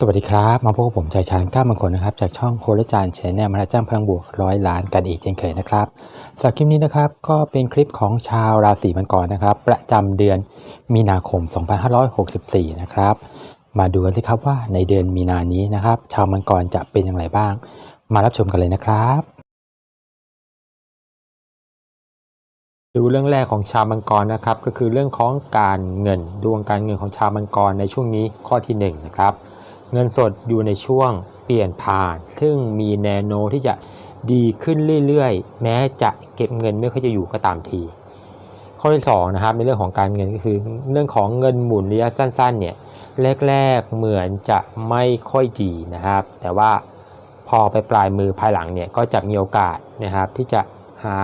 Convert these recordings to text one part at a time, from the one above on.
สวัสดีครับ มาพบกับผมชายชาญก้ามงคลนะครับ จากช่องโคลจานแชนแนลมาจ้างพลังบวกร้อยล้านกันอีกเช่นเคยนะครับสำหรับคลิปนี้นะครับก็เป็นคลิปของชาวราศีมังกรนะครับ ประจำเดือนมีนาคม 2564 นะครับ มาดูกันสิครับว่าในเดือนมีนานี้นะครับ ชาวมังกรจะเป็นอย่างไรบ้าง มารับชมกันเลยนะครับ ดูเรื่องแรกของชาวมังกรนะครับ ก็คือเรื่องของการเงินดวงการเงินของชาวมังกรในช่วงนี้ข้อที่หนึ่งนะครับ เงินสดอยู่ในช่วงเปลี่ยนผ่าน ซึ่งมีแนวโน้มที่จะดีขึ้นเรื่อยๆ แม้จะเก็บเงินไม่ค่อยจะอยู่ก็ตามที ข้อที่สองนะครับในเรื่องของการเงินก็คือเรื่องของเงินหมุนระยะสั้นๆเนี่ยแรกๆเหมือนจะไม่ค่อยดีนะครับ แต่ว่าพอไปปลายมือภายหลังเนี่ยก็จะมีโอกาสนะครับที่จะหา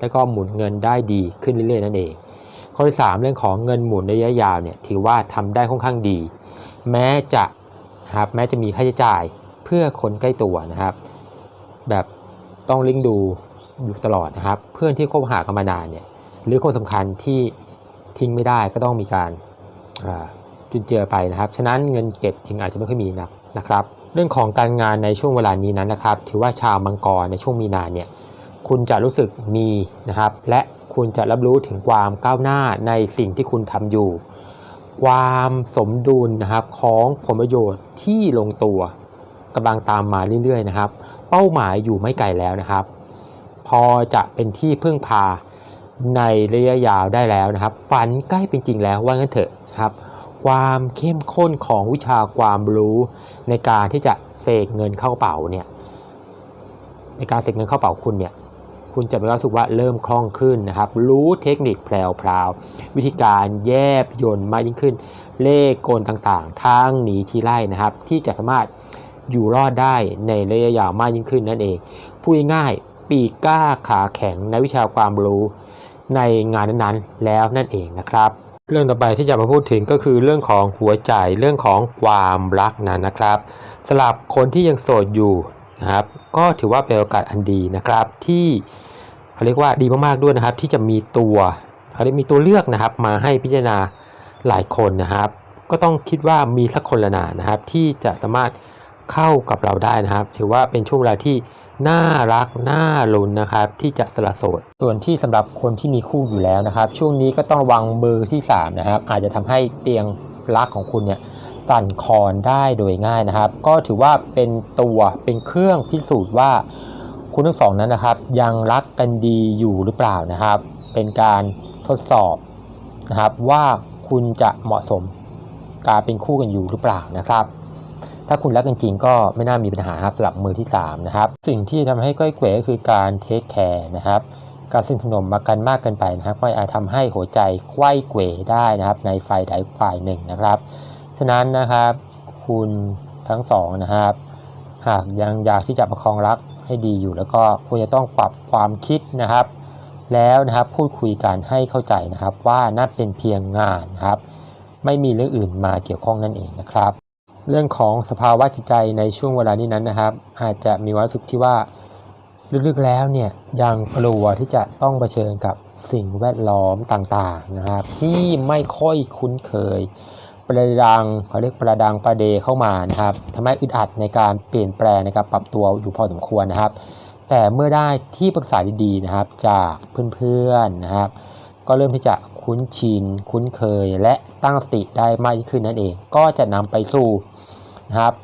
แล้วก็หมุนเงินได้ดีขึ้นเรื่อยๆนั่นเอง ข้อที่สามเรื่องของเงินหมุนระยะยาวเนี่ยถือว่าทำได้ค่อนข้างดี แม้จะ นะครับแม้จะมีค่าใช้จ่ายเพื่อคนใกล้ตัวนะครับ แบบต้องลิงก์ดูอยู่ตลอดนะครับ เพื่อนที่คบหากันมานานเนี่ยหรือคนสำคัญที่ทิ้งไม่ได้ก็ต้องมีการจุนเจือไปนะครับ ฉะนั้นเงินเก็บถึงอาจจะไม่ค่อยมีนักนะครับ เรื่องของการงานในช่วงเวลานี้นั้นนะครับ ถือว่าชาวมังกรในช่วงมีนาเนี่ยคุณจะรู้สึกมีนะครับ และคุณจะรับรู้ถึงความก้าวหน้าในสิ่งที่คุณทำอยู่ ความสมดุลนะครับของผลประโยชน์ที่ลงตัวกำลังตามมาเรื่อยๆนะครับ เป้าหมายอยู่ไม่ไกลแล้วนะครับ พอจะเป็นที่พึ่งพาในระยะยาวได้แล้วนะครับฝันใกล้เป็นจริงแล้วว่างั้นเถอะครับ ความเข้มข้นของวิชาความรู้ในการที่จะเสกเงินเข้ากระเป๋าเนี่ยในการเสกเงินเข้ากระเป๋าคุณเนี่ย คุณจะมีความรู้สึกว่าเริ่มคล่องขึ้นนะครับ รู้เทคนิคแพรวๆวิธีการแยบยนต์มากยิ่งขึ้น เลขกลต่างๆ ทางหนีทีไล่นะครับ ที่จะสามารถอยู่รอดได้ในระยะยาวมากยิ่งขึ้นนั่นเองพูดง่ายปีกกล้าขาแข็งในวิชาความรู้ในงานนั้นๆ แล้วนั่นเองนะครับ เรื่องต่อไปที่จะมาพูดถึงก็คือเรื่องของหัวใจเรื่องของความรักนั้นนะครับสำหรับคนที่ยังโสดอยู่นะครับ ก็ถือว่าเป็นโอกาสอันดีนะครับที่ เขาเรียกว่าดีมากๆด้วยนะครับ ที่จะมีตัวเขาเรียกมีตัวเลือกนะครับ มาให้พิจารณาหลายคนนะครับ ก็ต้องคิดว่ามีสักคนละนานะครับ ที่จะสามารถเข้ากับเราได้นะครับ ถือว่าเป็นช่วงเวลาที่น่ารักน่าลุ้นนะครับ ที่จะสละโสด ส่วนที่สำหรับคนที่มีคู่อยู่แล้วนะครับ ช่วงนี้ก็ต้องระวังมือที่สามนะครับ อาจจะทำให้เตียงรักของคุณเนี่ยสั่นคลอนได้โดยง่ายนะครับ ก็ถือว่าเป็นตัวเป็นเครื่องพิสูจน์ว่า คุณทั้งสองนั้นนะครับ ยังรักกันดีอยู่หรือเปล่านะครับ เป็นการทดสอบนะครับ ว่าคุณจะเหมาะสมการเป็นคู่กันอยู่หรือเปล่านะครับ ถ้าคุณรักกันจริงก็ไม่น่ามีปัญหาครับสำหรับมือที่3นะครับ สิ่งที่ทำให้ก้อยเกวก็คือการเทคแคร์นะครับการสนิทสนมมากันมากเกินไปนะครับก็อาจทำให้หัวใจไขว้เขวได้นะครับ ในฝ่ายใดฝ่ายหนึ่งนะครับ ฉะนั้นนะครับคุณทั้งสองนะครับ หากยังอยากที่จะประคองรัก ให้ดีอยู่ แล้วก็ควรจะต้องปรับความคิดนะครับ แล้วนะครับพูดคุยกันให้เข้าใจนะครับว่านั่นเป็นเพียงงานนะครับ ไม่มีเรื่องอื่นมาเกี่ยวข้องนั่นเองนะครับ เรื่องของสภาวะจิตใจในช่วงเวลานี้นั้นนะครับ อาจจะมีความรู้สึกที่ว่าลึกๆแล้วเนี่ยยังกลัวที่จะต้องเผชิญกับสิ่งแวดล้อมต่างๆนะครับ ที่ไม่ค่อยคุ้นเคย ประดังเขาเรียกประดังประเดเข้ามานะครับทำให้อึดอัดในการเปลี่ยนแปลงในการปรับตัวอยู่พอสมควรนะครับ แต่เมื่อได้ที่ปรึกษาดีๆนะครับ จากเพื่อนๆนะครับ ก็เริ่มที่จะคุ้นชินคุ้นเคยและตั้งสติได้มากยิ่งขึ้นนั่นเอง ก็จะนำไปสู่นะครับ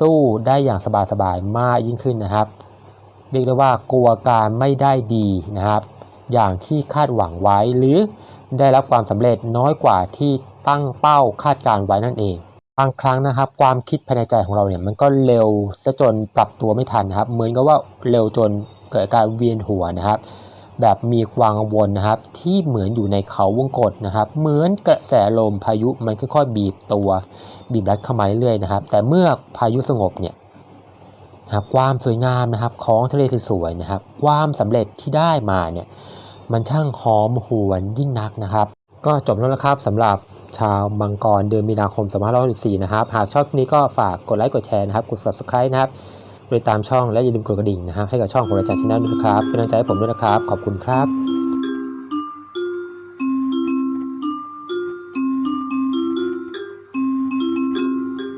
สู้ได้อย่างสบายๆมากยิ่งขึ้นนะครับ เรียกได้ว่ากลัวการไม่ได้ดีนะครับ อย่างที่คาดหวังไว้หรือ ได้รับความสำเร็จน้อยกว่าที่ตั้งเป้าคาดการไว้นั่นเองบางครั้งนะครับ ความคิดภายในใจของเราเนี่ยมันก็เร็วซะจนปรับตัวไม่ทันนะครับ เหมือนกับว่าเร็วจนเกิดการเวียนหัวนะครับ แบบมีความกังวลนะครับ ที่เหมือนอยู่ในเขาวงกฏนะครับ เหมือนกระแสลมพายุมันค่อยๆบีบตัว บีบรัดเข้ามาเรื่อยๆนะครับ แต่เมื่อพายุสงบเนี่ยนะครับความสวยงามนะครับของทะเลสวยๆนะครับ ความสำเร็จที่ได้มาเนี่ย มันช่างหอมหวนยิ่งนักนะครับ ก็จบแล้วนะครับสำหรับชาวมังกรเดือนมีนาคม2564นะครับ หากชอบคลิปนี้ก็ฝากกดไลค์กดแชร์นะครับ กด subscribe นะครับติดตามช่องและอย่าลืมกดกระดิ่งนะครับให้กับช่องของเราจากชาแนลด้วยนะครับ เป็นกำลังใจให้ผมด้วยนะครับ ขอบคุณครับ